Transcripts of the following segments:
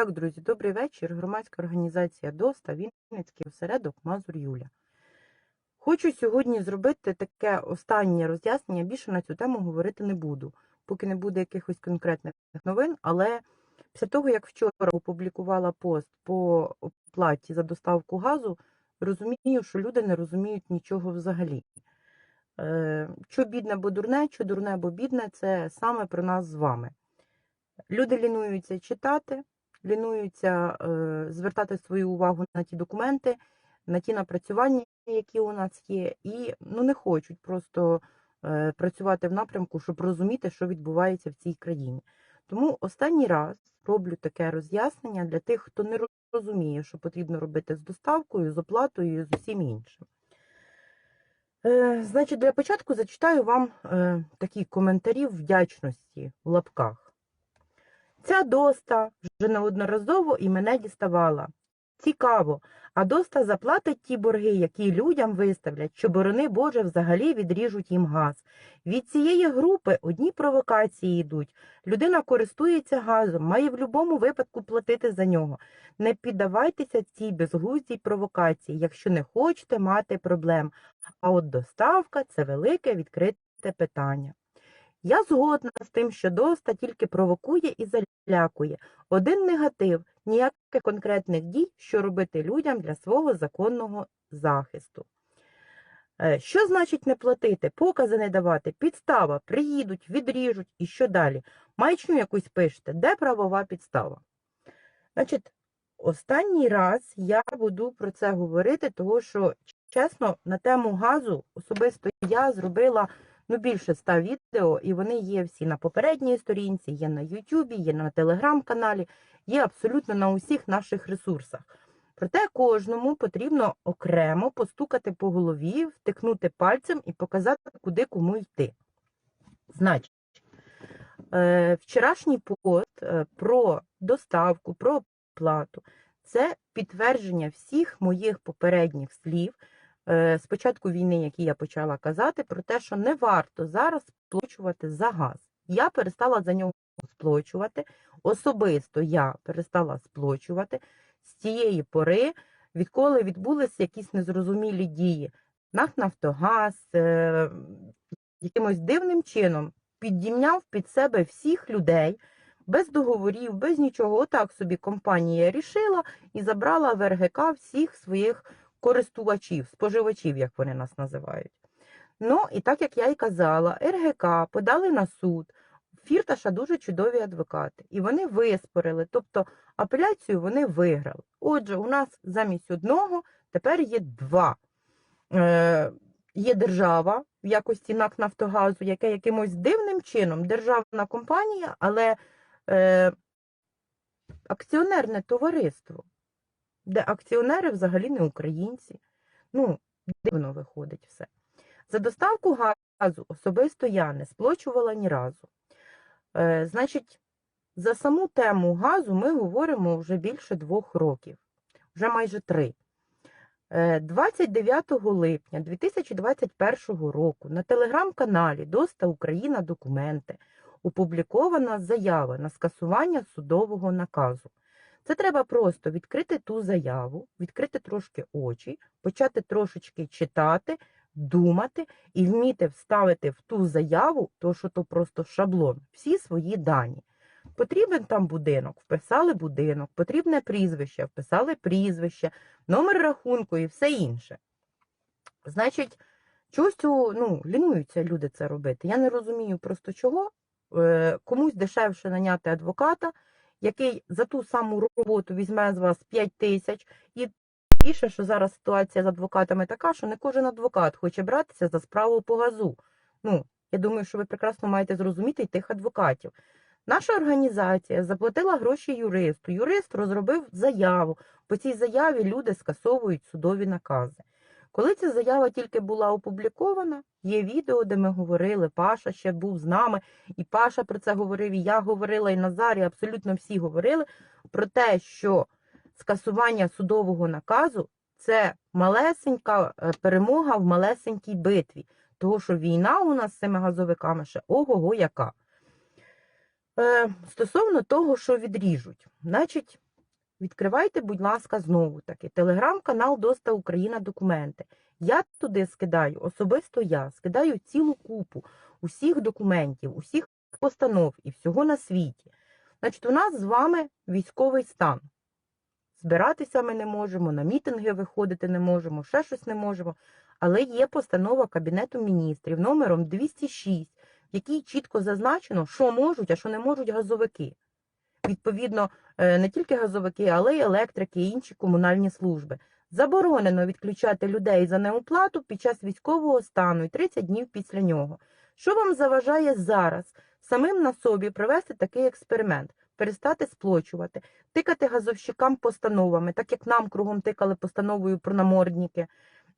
Так, друзі, добрий вечір. Громадська організація ДОСТА, Вінницький осередок Мазур Юля. Хочу сьогодні зробити таке останнє роз'яснення. Більше на цю тему говорити не буду, поки не буде якихось конкретних новин. Але після того, як вчора опублікувала пост по оплаті за доставку газу, розумію, що люди не розуміють нічого взагалі. Е, Що бідне, бо дурне, що дурне, бо бідне це саме про нас з вами. Люди лінуються читати, лінуються е, звертати свою увагу на ті документи, на ті напрацювання, які у нас є, і ну, не хочуть просто е, працювати в напрямку, щоб розуміти, що відбувається в цій країні. Тому останній раз роблю таке роз'яснення для тих, хто не розуміє, що потрібно робити з доставкою, з оплатою з усім іншим. Е, значить, для початку зачитаю вам такі коментарі вдячності в лапках. Ця доста вже неодноразово і мене діставала. Цікаво, а доста заплатить ті борги, які людям виставлять, що борони Боже взагалі відріжуть їм газ. Від цієї групи одні провокації йдуть. Людина користується газом, має в будь-якому випадку платити за нього. Не піддавайтеся цій безглуздій провокації, якщо не хочете мати проблем. А от доставка це велике відкрите питання. Я згодна з тим, що доста тільки провокує і залякує. Один негатив, ніяких конкретних дій, що робити людям для свого законного захисту. Е, Що значить не платити, покази не давати, підстава, приїдуть, відріжуть і що далі? Маячню якусь пишете, де правова підстава? Значить, останній раз я буду про це говорити, тому що, чесно, на тему газу особисто я зробила ну, більше ста відео, і вони є всі на попередній сторінці, є на Ютубі, є на телеграм-каналі, є абсолютно на усіх наших ресурсах. Проте кожному потрібно окремо постукати по голові, втикнути пальцем і показати, куди кому йти. Значить, е, вчорашній пост е, про доставку, про оплату це підтвердження всіх моїх попередніх слів з початку війни, які я почала казати, про те, що не варто зараз сплачувати за газ. Я перестала за нього сплачувати. Особисто я перестала сплачувати з тієї пори, відколи відбулися якісь незрозумілі дії. НАК Нафтогаз е, якимось дивним чином піддімняв під себе всіх людей без договорів, без нічого. Отак собі компанія рішила і забрала в РГК всіх своїх користувачів, споживачів, як вони нас називають. Ну, і так як я і казала, РГК подали на суд. Фірташа дуже чудові адвокати. І вони виспорили, тобто апеляцію вони виграли. Отже, у нас замість одного тепер є два. Е, Є держава в якості НАК Нафтогазу, яке якимось дивним чином державна компанія, але е, акціонерне товариство, де акціонери взагалі не українці. Ну, дивно виходить все. За доставку газу особисто я не сплачувала ні разу. Е, Значить, за саму тему газу ми говоримо вже більше двох років, вже майже три. Е, 29 липня 2021 року на телеграм-каналі Доста Україна документи опублікована заява на скасування судового наказу. Це треба просто відкрити ту заяву, відкрити трошки очі, почати трошечки читати, думати і вміти вставити в ту заяву, то що то просто шаблон, всі свої дані. Потрібен там будинок, вписали будинок, потрібне прізвище, вписали прізвище, номер рахунку і все інше. Значить, чогось ну, лінуються люди це робити. Я не розумію просто чого. Е, Комусь дешевше наняти адвоката, який за ту саму роботу візьме з вас 5 тисяч. І більше, що зараз ситуація з адвокатами така, що не кожен адвокат хоче братися за справу по газу. Ну, я думаю, що ви прекрасно маєте зрозуміти й тих адвокатів. Наша організація заплатила гроші юристу. Юрист розробив заяву. По цій заяві люди скасовують судові накази. Коли ця заява тільки була опублікована, є відео, де ми говорили, Паша ще був з нами, і Паша про це говорив, і я говорила, і Назар, і абсолютно всі говорили про те, що скасування судового наказу це малесенька е, перемога в малесенькій битві. Того, що війна у нас з цими газовиками ще ого-го яка. Е, Стосовно того, що відріжуть, значить, відкривайте, будь ласка, знову таки телеграм-канал Доста Україна документи. Я туди скидаю, особисто я скидаю цілу купу усіх документів, усіх постанов і всього на світі. Значить, у нас з вами військовий стан. Збиратися ми не можемо, на мітинги виходити не можемо, ще щось не можемо. Але є постанова Кабінету міністрів номером 206, в якій чітко зазначено, що можуть, а що не можуть газовики. Відповідно, е, не тільки газовики, але й електрики і інші комунальні служби. Заборонено відключати людей за неоплату під час військового стану і 30 днів після нього. Що вам заважає зараз самим на собі провести такий експеримент, перестати сплочувати, тикати газовщикам постановами, так як нам кругом тикали постановою про намордники,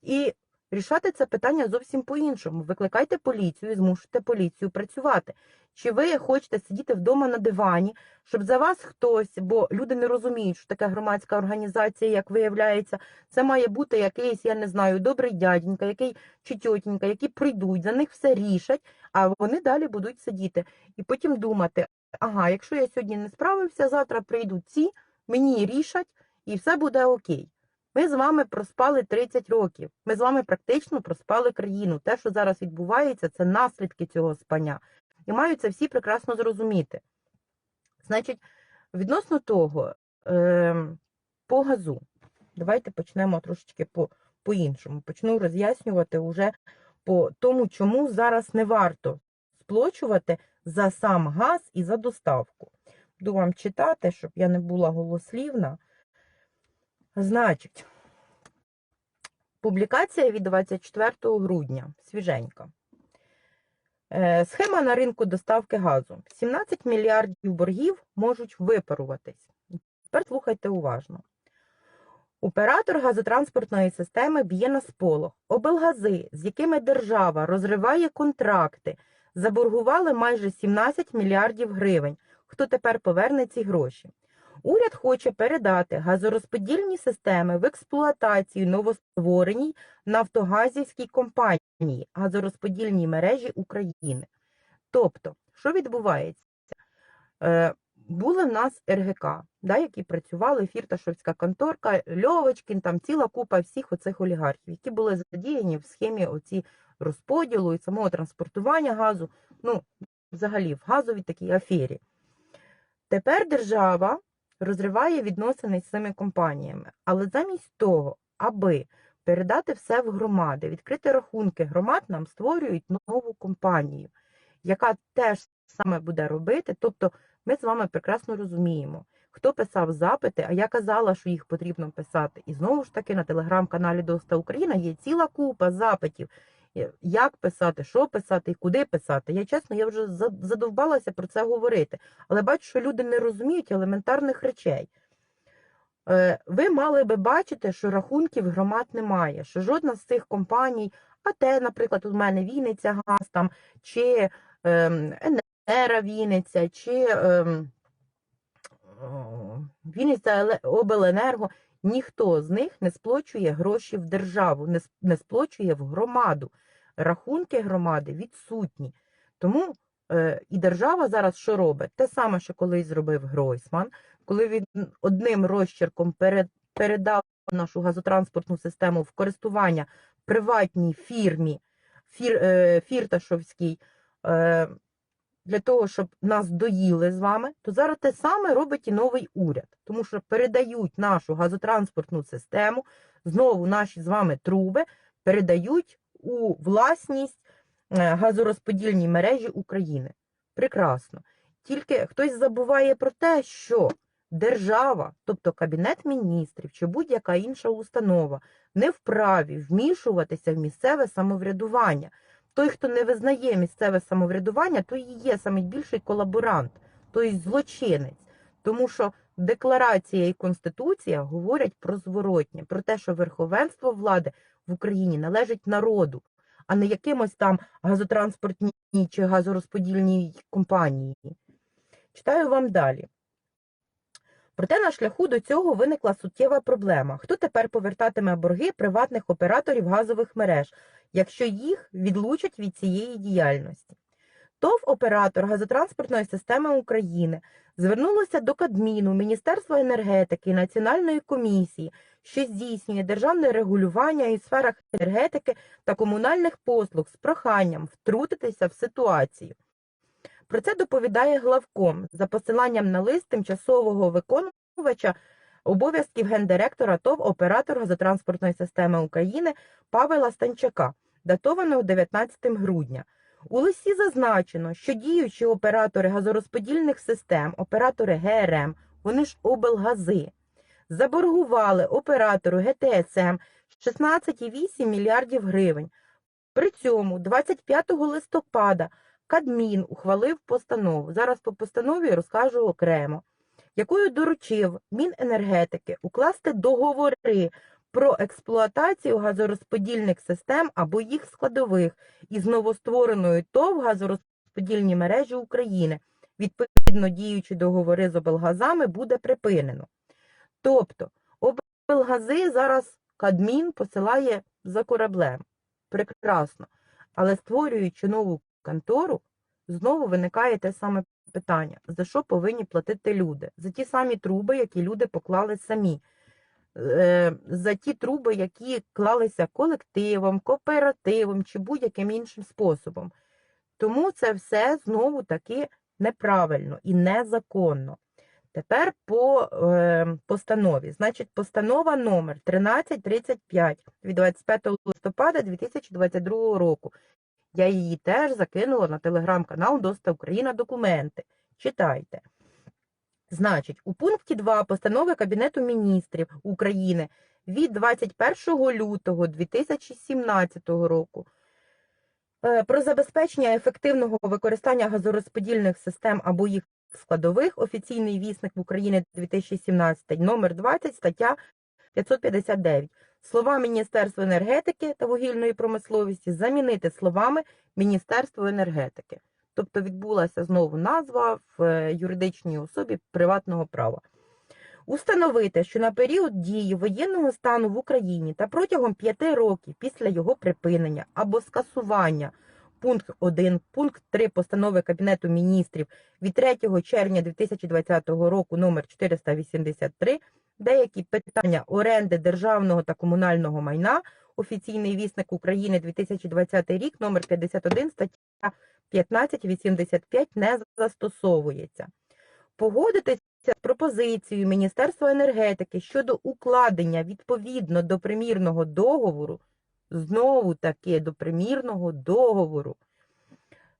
і рішати це питання зовсім по-іншому. Викликайте поліцію і змушуйте поліцію працювати. Чи ви хочете сидіти вдома на дивані, щоб за вас хтось, бо люди не розуміють, що таке громадська організація, як виявляється, це має бути якийсь, я не знаю, добрий дяденька, який чи тьотінька, які прийдуть, за них все рішать, а вони далі будуть сидіти і потім думати: ага, якщо я сьогодні не справився, завтра прийдуть ці, мені рішать, і все буде окей. Ми з вами проспали 30 років. Ми з вами практично проспали країну. Те, що зараз відбувається, це наслідки цього спання. І мають це всі прекрасно зрозуміти. Значить, відносно того, е, по газу, давайте почнемо трошечки по, по-іншому. Почну роз'яснювати уже по тому, чому зараз не варто сплочувати за сам газ і за доставку. Буду вам читати, щоб я не була голослівна. Значить, публікація від 24 грудня, свіженька. Е, Схема на ринку доставки газу. 17 мільярдів боргів можуть випаруватись. Тепер слухайте уважно. Оператор газотранспортної системи б'є на сполох. Облгази, з якими держава розриває контракти, заборгували майже 17 мільярдів гривень. Хто тепер поверне ці гроші? Уряд хоче передати газорозподільні системи в експлуатацію новоствореній Нафтогазівській компанії газорозподільній мережі України. Тобто, що відбувається? Е, були в нас РГК, да, які працювали, Фірташовська конторка, Льовочкін, там ціла купа всіх оцих олігархів, які були задіяні в схемі оці розподілу і самого транспортування газу, ну, взагалі, в газовій такій афері. Тепер держава розриває відносини з цими компаніями. Але замість того, аби передати все в громади, відкрити рахунки громад, нам створюють нову компанію, яка теж саме буде робити. Тобто, ми з вами прекрасно розуміємо, хто писав запити, а я казала, що їх потрібно писати. І знову ж таки на телеграм-каналі Доста Україна є ціла купа запитів. Як писати, що писати і куди писати. Я чесно, я вже задовбалася про це говорити. Але бачу, що люди не розуміють елементарних речей. Е, ви мали би бачити, що рахунків громад немає, що жодна з цих компаній, а те, наприклад, у мене Вінниця Газ, там, чи ем, Енера Вінниця, чи ем, Вінниця Обленерго, ніхто з них не сплочує гроші в державу, не, сплочує в громаду. Рахунки громади відсутні. Тому е, і держава зараз що робить? Те саме, що колись зробив Гройсман, коли він одним розчерком перед, передав нашу газотранспортну систему в користування приватній фірмі фір, е, Фірташовській, е, для того, щоб нас доїли з вами, то зараз те саме робить і новий уряд, тому що передають нашу газотранспортну систему, знову наші з вами труби передають у власність е, газорозподільній мережі України. Прекрасно. Тільки хтось забуває про те, що держава, тобто Кабінет міністрів чи будь-яка інша установа, не вправі вмішуватися в місцеве самоврядування. Той, хто не визнає місцеве самоврядування, той і є найбільший колаборант, тобто злочинець. Тому що декларація і конституція говорять про зворотнє, про те, що верховенство влади в Україні належить народу, а не якимось там газотранспортній чи газорозподільній компанії. Читаю вам далі. Проте на шляху до цього виникла суттєва проблема. Хто тепер повертатиме борги приватних операторів газових мереж, якщо їх відлучать від цієї діяльності? ТОВ оператор газотранспортної системи України звернулося до Кадміну, Міністерства енергетики Національної комісії, що здійснює державне регулювання у сферах енергетики та комунальних послуг з проханням втрутитися в ситуацію. Про це доповідає главком за посиланням на лист тимчасового виконувача обов'язків гендиректора ТОВ оператор газотранспортної системи України Павела Станчака, датованого 19 грудня. У листі зазначено, що діючі оператори газорозподільних систем, оператори ГРМ, вони ж облгази, заборгували оператору ГТСМ 16,8 мільярдів гривень. При цьому 25 листопада Кадмін ухвалив постанову. Зараз по постанові розкажу окремо, якою доручив Міненергетики укласти договори про експлуатацію газорозподільних систем або їх складових із новоствореною ТОВ газорозподільні мережі України. Відповідно, діючі договори з облгазами буде припинено. Тобто, облгази зараз Кадмін посилає за кораблем. Прекрасно. Але створюючи нову контору, знову виникає те саме питання: за що повинні платити люди? За ті самі труби, які люди поклали самі, за ті труби, які клалися колективом, кооперативом чи будь-яким іншим способом. Тому це все знову таки неправильно і незаконно. Тепер по е, постанові. Значить, постанова номер 1335 від 25 листопада 2022 року. Я її теж закинула на телеграм-канал Доста Україна документи. Читайте. Значить, у пункті 2 постанови Кабінету міністрів України від 21 лютого 2017 року е, про забезпечення ефективного використання газорозподільних систем або їх складових офіційний вісник в Україні 2017, номер 20, стаття 559. Слова Міністерства енергетики та вугільної промисловості замінити словами Міністерство енергетики. Тобто відбулася знову назва в е, юридичній особі приватного права. Установити, що на період дії воєнного стану в Україні та протягом 5 років після його припинення або скасування пункт 1, пункт 3 постанови Кабінету міністрів від 3 червня 2020 року номер 483 деякі питання оренди державного та комунального майна, офіційний вісник України 2020 рік, номер 51, стаття 1585 не застосовується. Погодитися з пропозицією Міністерства енергетики щодо укладення відповідно до примірного договору, знову таки до примірного договору,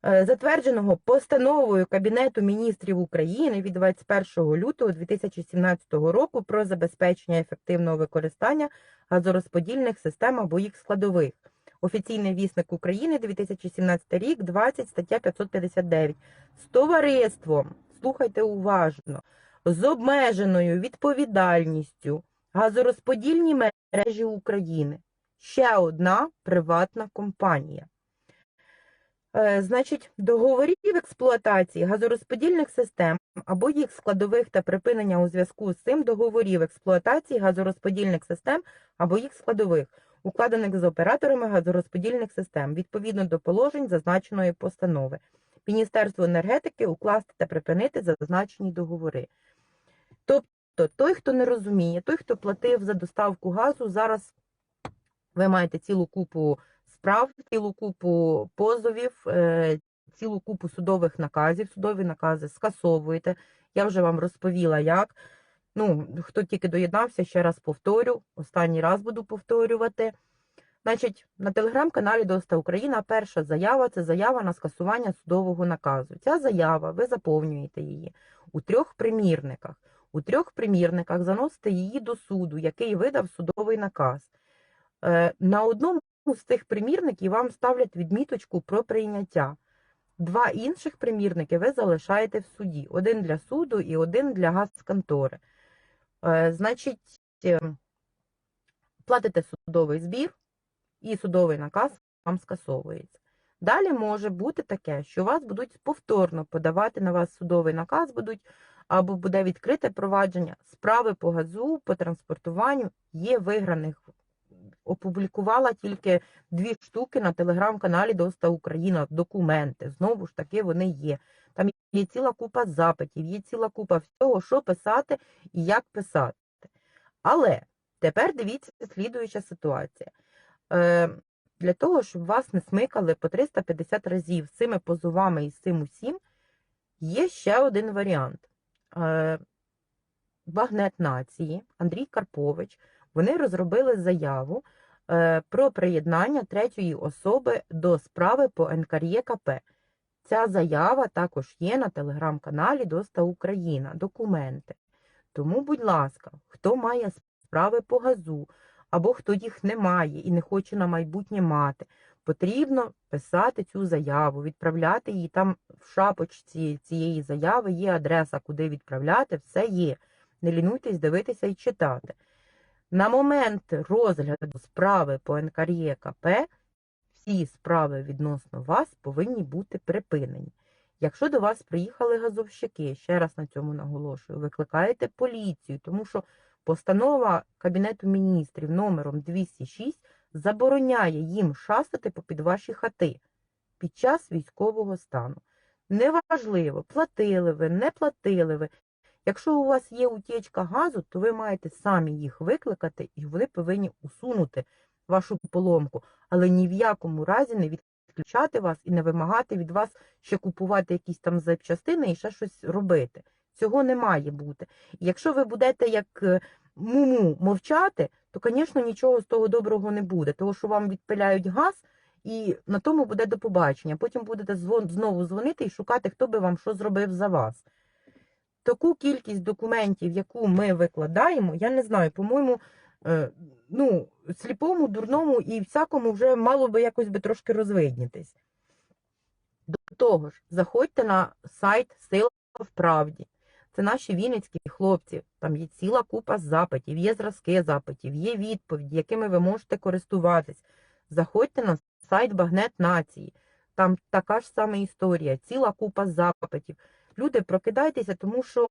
затвердженого постановою Кабінету міністрів України від 21 лютого 2017 року про забезпечення ефективного використання газорозподільних систем або їх складових. Офіційний вісник України 2017 рік, 20 стаття 559. З товариством, слухайте уважно, з обмеженою відповідальністю газорозподільні мережі України. Ще одна приватна компанія. Е, Значить, договорів експлуатації газорозподільних систем або їх складових та припинення у зв'язку з цим договорів експлуатації газорозподільних систем або їх складових укладених з операторами газорозподільних систем відповідно до положень зазначеної постанови. Міністерство енергетики укласти та припинити зазначені договори. Тобто, той, хто не розуміє, той, хто платив за доставку газу, зараз ви маєте цілу купу справ, цілу купу позовів, е, цілу купу судових наказів, судові накази скасовуєте. Я вже вам розповіла, як. Ну, хто тільки доєднався, ще раз повторю. Останній раз буду повторювати. Значить, на телеграм-каналі Доста Україна перша заява це заява на скасування судового наказу. Ця заява, ви заповнюєте її у трьох примірниках. У трьох примірниках заносите її до суду, який видав судовий наказ. Е, На одному з цих примірників вам ставлять відміточку про прийняття. Два інших примірники ви залишаєте в суді: один для суду і один для газконтори. Е, Значить, е, платите судовий збір, і судовий наказ вам скасовується. Далі може бути таке, що вас будуть повторно подавати на вас судовий наказ, будуть або буде відкрите провадження справи по газу, по транспортуванню. Є виграних опублікувала тільки дві штуки на телеграм-каналі Доста Україна. Документи. Знову ж таки, вони є. Там є ціла купа запитів, є ціла купа всього, що писати і як писати. Але тепер дивіться слідуюча ситуація. Е, для того, щоб вас не смикали по 350 разів з цими позовами і з цим усім, є ще один варіант. Е, Багнет нації, Андрій Карпович, вони розробили заяву е, про приєднання третьої особи до справи по НКРЄКП. Ця заява також є на телеграм-каналі Доста Україна. Документи. Тому, будь ласка, хто має справи по газу, або хто їх не має і не хоче на майбутнє мати, потрібно писати цю заяву, відправляти її там в шапочці цієї заяви, є адреса, куди відправляти, все є. Не лінуйтесь дивитися і читати. На момент розгляду справи по НКРЄКП всі справи відносно вас повинні бути припинені. Якщо до вас приїхали газовщики, ще раз на цьому наголошую, викликаєте поліцію, тому що постанова Кабінету міністрів номером 206 забороняє їм шастати попід ваші хати під час військового стану. Неважливо, платили ви, не платили ви. Якщо у вас є утічка газу, то ви маєте самі їх викликати, і вони повинні усунути вашу поломку, але ні в якому разі не відключати вас і не вимагати від вас ще купувати якісь там запчастини і ще щось робити. Цього не має бути. Якщо ви будете як е, муму мовчати, то, звісно, нічого з того доброго не буде, тому що вам відпиляють газ, і на тому буде до побачення. Потім будете знову дзвонити і шукати, хто би вам що зробив за вас. Таку кількість документів, яку ми викладаємо, я не знаю, по-моєму, е, ну, сліпому, дурному і всякому вже мало би якось би трошки розвиднітись. До того ж, заходьте на сайт Сила в правді. Це наші вінницькі хлопці. Там є ціла купа запитів, є зразки запитів, є відповіді, якими ви можете користуватись. Заходьте на сайт Багнет Нації. Там така ж сама історія, ціла купа запитів. Люди, прокидайтеся, тому що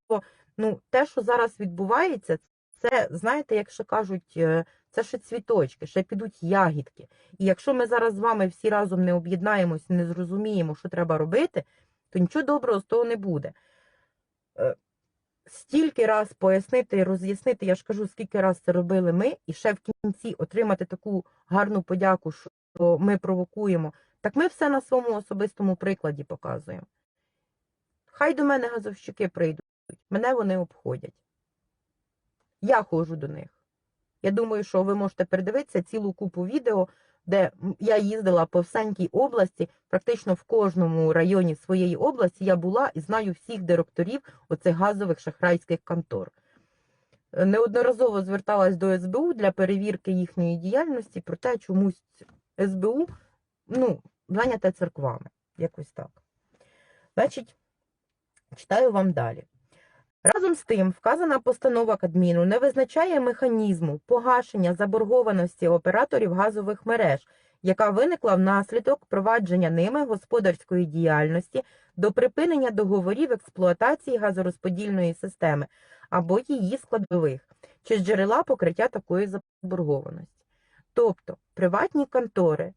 ну, те, що зараз відбувається, це, знаєте, як ще кажуть, е, це ще цвіточки, ще підуть ягідки. І якщо ми зараз з вами всі разом не об'єднаємось, не зрозуміємо, що треба робити, то нічого доброго з того не буде. Е, Стільки раз пояснити і роз'яснити, я ж кажу, скільки раз це робили ми, і ще в кінці отримати таку гарну подяку, що ми провокуємо. Так ми все на своєму особистому прикладі показуємо. Хай до мене газовщики прийдуть, мене вони обходять. Я ходжу до них. Я думаю, що ви можете передивитися цілу купу відео, де я їздила по всенькій області, практично в кожному районі своєї області я була і знаю всіх директорів оцих газових шахрайських контор. Неодноразово зверталась до СБУ для перевірки їхньої діяльності, проте чомусь СБУ ну, зайняте церквами. Якось так. Значить, читаю вам далі. Разом з тим, вказана постанова Кабміну не визначає механізму погашення заборгованості операторів газових мереж, яка виникла внаслідок провадження ними господарської діяльності до припинення договорів експлуатації газорозподільної системи або її складових, чи джерела покриття такої заборгованості. Тобто приватні контори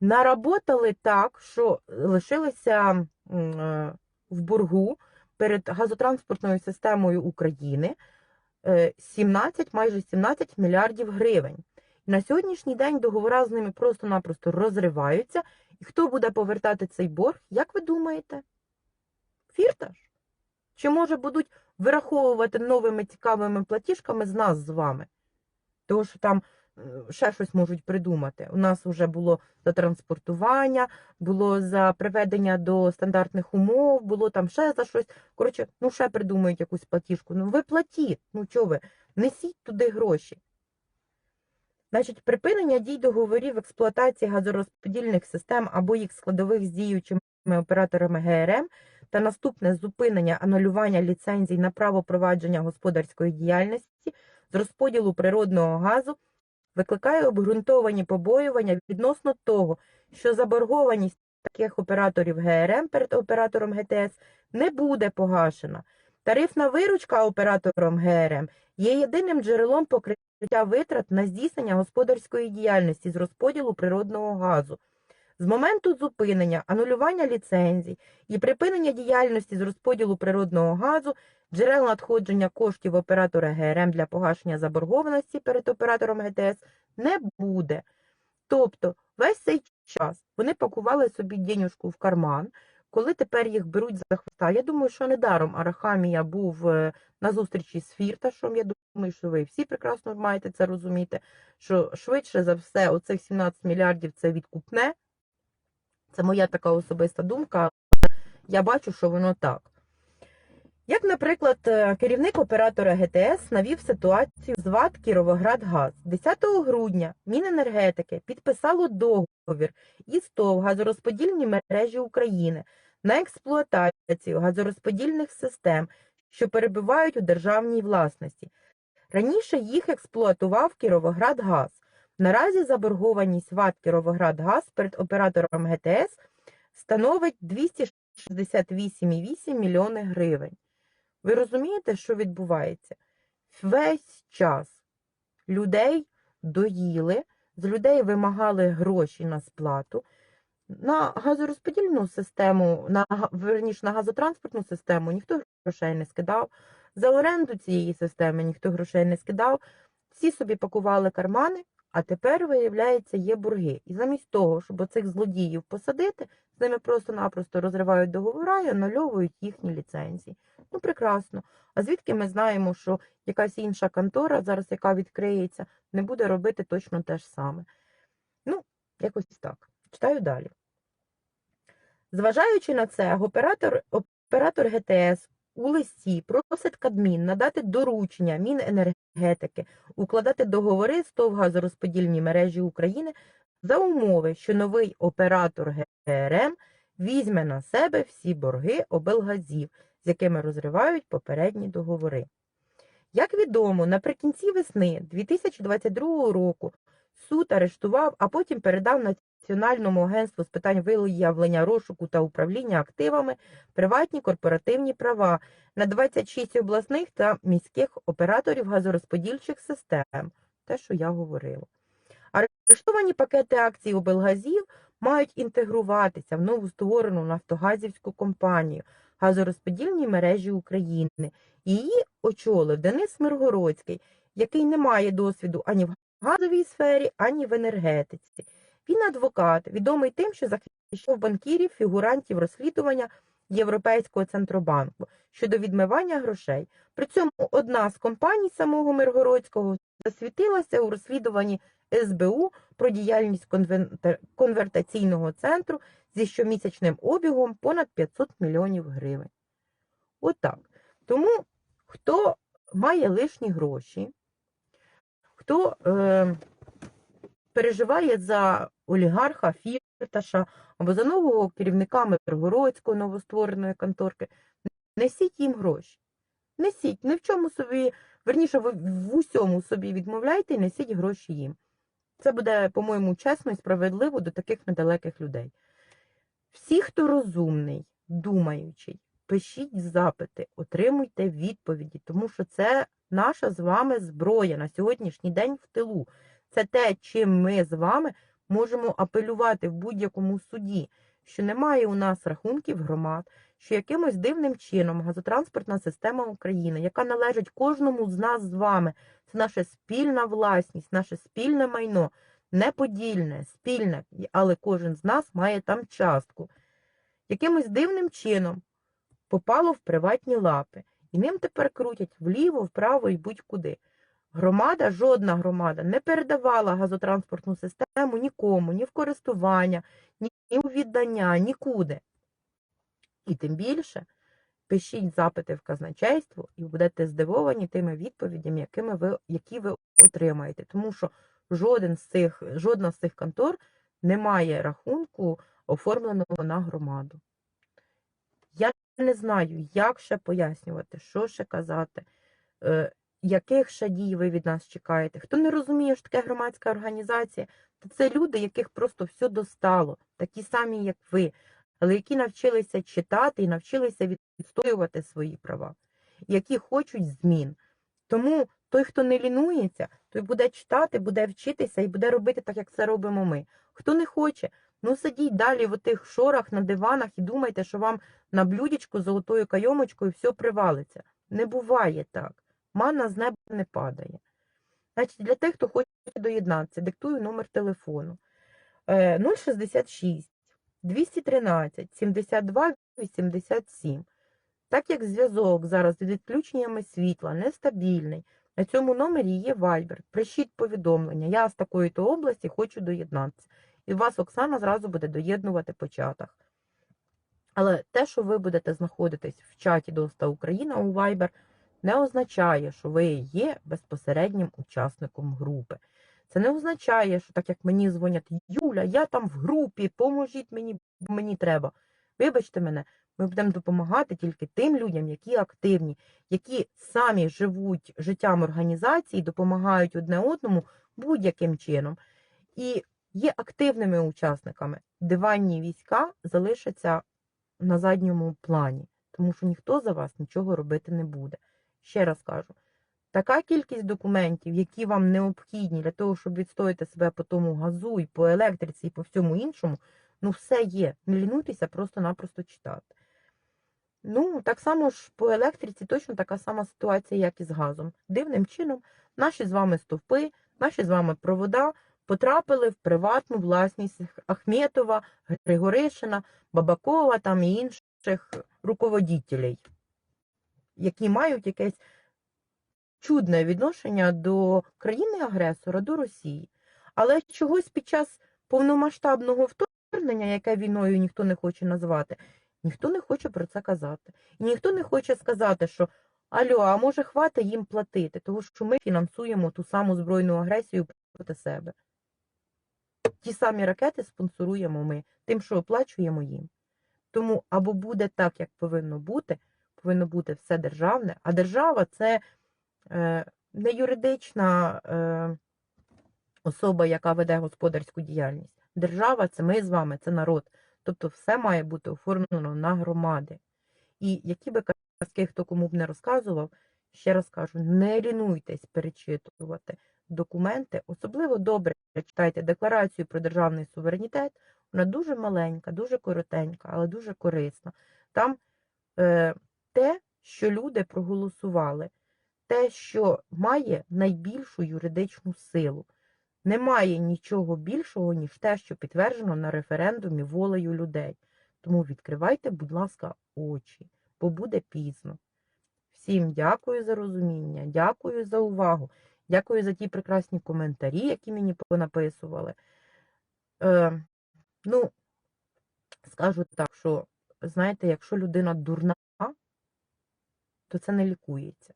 наработали так, що лишилися е, в боргу перед газотранспортною системою України е, 17, майже 17 мільярдів гривень. На сьогоднішній день договори з ними просто-напросто розриваються. І хто буде повертати цей борг, як ви думаєте? Фірташ? Чи може будуть вираховувати новими цікавими платіжками з нас з вами? Тому що там е, ще щось можуть придумати. У нас вже було за транспортування, було за приведення до стандартних умов, було там ще за щось. Коротше, ну ще придумають якусь платіжку. Ну ви платіть, ну чого ви? Несіть туди гроші. Значить, припинення дій договорів експлуатації газорозподільних систем або їх складових з діючими операторами ГРМ та наступне зупинення анулювання ліцензій на право провадження господарської діяльності з розподілу природного газу викликає обґрунтовані побоювання відносно того, що заборгованість таких операторів ГРМ перед оператором ГТС не буде погашена. Тарифна виручка оператором ГРМ є єдиним джерелом покриття витрат на здійснення господарської діяльності з розподілу природного газу. З моменту зупинення, анулювання ліцензій і припинення діяльності з розподілу природного газу джерел надходження коштів оператора ГРМ для погашення заборгованості перед оператором ГТС не буде. Тобто весь цей час вони пакували собі денюжку в карман, коли тепер їх беруть за хвоста. Я думаю, що недаром Арахамія був е, на зустрічі з Фірташом. Я думаю, що ви всі прекрасно маєте це розуміти, що швидше за все оцих 17 мільярдів це відкупне. Це моя така особиста думка, я бачу, що воно так. Як, наприклад, е, керівник оператора ГТС навів ситуацію з ВАТ Кіровоградгаз. 10 грудня Міненергетики підписало договір із ТОВ газорозподільні мережі України на експлуатацію газорозподільних систем, що перебувають у державній власності. Раніше їх експлуатував Кіровоградгаз. Наразі заборгованість ВАТ Кіровоградгаз перед оператором ГТС становить 268,8 мільйони гривень. Ви розумієте, що відбувається? Весь час людей доїли, з людей вимагали гроші на сплату. На газорозподільну систему, на верніше, на газотранспортну систему ніхто грошей не скидав. За оренду цієї системи ніхто грошей не скидав. Всі собі пакували кармани, а тепер, виявляється, є борги. І замість того, щоб оцих злодіїв посадити, з ними просто-напросто розривають договора і анульовують їхні ліцензії. Ну, прекрасно. А звідки ми знаємо, що якась інша контора, зараз яка відкриється, не буде робити точно те ж саме? Ну, якось так. Читаю далі. Зважаючи на це, оператор, оператор ГТС у листі просить Кадмін надати доручення Міненергетики укладати договори з ТОВ газорозподільні мережі України за умови, що новий оператор ГРМ візьме на себе всі борги облгазів, з якими розривають попередні договори. Як відомо, наприкінці весни 2022 року суд арештував, а потім передав Національному агентству з питань виявлення розшуку та управління активами приватні корпоративні права на 26 обласних та міських операторів газорозподільчих систем. Те, що я говорила. Арештовані пакети акцій облгазів мають інтегруватися в нову створену нафтогазівську компанію газорозподільні мережі України. Її очолив Денис Миргородський, який не має досвіду ані в газовій сфері, ані в енергетиці. Він адвокат, відомий тим, що захищав банкірів, фігурантів розслідування Європейського центробанку щодо відмивання грошей. При цьому одна з компаній самого Миргородського засвітилася у розслідуванні СБУ про діяльність конвертаційного центру зі щомісячним обігом понад 500 мільйонів гривень. Отак. Тому хто має лишні гроші, хто е, переживає за олігарха Фірташа або за нового керівника Миргородської новоствореної конторки, несіть їм гроші. Несіть, ні в чому собі, верніше, ви в усьому собі відмовляйте і несіть гроші їм. Це буде, по-моєму, чесно і справедливо до таких недалеких людей. Всі, хто розумний, думаючий, пишіть запити, отримуйте відповіді, тому що це наша з вами зброя на сьогоднішній день в тилу. Це те, чим ми з вами можемо апелювати в будь-якому суді, що немає у нас рахунків громад, що якимось дивним чином газотранспортна система України, яка належить кожному з нас з вами, це наша спільна власність, наше спільне майно, неподільне, спільне, але кожен з нас має там частку. Якимось дивним чином попало в приватні лапи, і ним тепер крутять вліво, вправо і будь-куди. Громада, жодна громада не передавала газотранспортну систему нікому, ні в користування, ні у віддання, нікуди. І тим більше пишіть запити в казначейство і будете здивовані тими відповідями, якими ви, які ви отримаєте. Тому що жоден з цих, жодна з цих контор не має рахунку, оформленого на громаду. Я не знаю, як ще пояснювати, що ще казати, е, яких ще дій ви від нас чекаєте. Хто не розуміє, що таке громадська організація, то це люди, яких просто все достало, такі самі, як ви, але які навчилися читати і навчилися відстоювати свої права, які хочуть змін. Тому той, хто не лінується, той буде читати, буде вчитися і буде робити так, як це робимо ми. Хто не хоче, ну сидіть далі в тих шорах на диванах і думайте, що вам на блюдечку золотою кайомочкою все привалиться. Не буває так. Мана з неба не падає. Значить, для тих, хто хоче доєднатися, диктую номер телефону. Е, 066 213 72 87. Так як зв'язок зараз з відключеннями світла нестабільний, на цьому номері є Viber. Прищіть повідомлення. Я з такої-то області хочу доєднатися. І вас Оксана зразу буде доєднувати по чатах. Але те, що ви будете знаходитись в чаті Доста Україна у Viber, не означає, що ви є безпосереднім учасником групи. Це не означає, що так як мені дзвонять Юля, я там в групі, поможіть мені, мені треба. Вибачте мене, ми будемо допомагати тільки тим людям, які активні, які самі живуть життям організації, допомагають одне одному будь-яким чином. І є активними учасниками. Диванні війська залишаться на задньому плані, тому що ніхто за вас нічого робити не буде. Ще раз кажу, така кількість документів, які вам необхідні для того, щоб відстояти себе по тому газу, і по електриці, і по всьому іншому, ну все є. Не лінуйтеся просто-напросто читати. Ну, так само ж по електриці точно така сама ситуація, як і з газом. Дивним чином, наші з вами стовпи, наші з вами провода потрапили в приватну власність Ахметова, Григоришина, Бабакова там і інших руководітелей, які мають якесь чудне відношення до країни-агресора, до Росії. Але чогось під час повномасштабного вторгнення, яке війною ніхто не хоче назвати, ніхто не хоче про це казати. І ніхто не хоче сказати, що Алло, а може хватить їм платити, тому що ми фінансуємо ту саму збройну агресію проти себе. Ті самі ракети спонсоруємо ми, тим, що оплачуємо їм. Тому або буде так, як повинно бути, повинно бути все державне, а держава це е, не юридична е, особа, яка веде господарську діяльність. Держава це ми з вами, це народ. Тобто все має бути оформлено на громади. І які би казки хто кому б не розказував, ще раз кажу, не лінуйтесь перечитувати документи, особливо добре читайте декларацію про державний суверенітет. Вона дуже маленька, дуже коротенька, але дуже корисна. Там е, те, що люди проголосували, те, що має найбільшу юридичну силу. Немає нічого більшого, ніж те, що підтверджено на референдумі волею людей. Тому відкривайте, будь ласка, очі, бо буде пізно. Всім дякую за розуміння, дякую за увагу, дякую за ті прекрасні коментарі, які мені понаписували. Е, ну, скажу так, що, знаєте, якщо людина дурна, то це не лікується.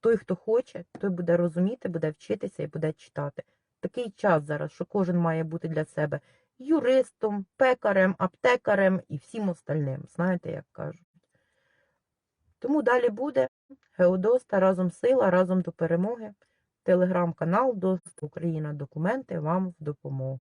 Той, хто хоче, той буде розуміти, буде вчитися і буде читати. Такий час зараз, що кожен має бути для себе юристом, пекарем, аптекарем і всім остальним. Знаєте, як кажуть. Тому далі буде Геодоста разом сила, разом до перемоги. Телеграм-канал Доста Україна документи вам в допомогу.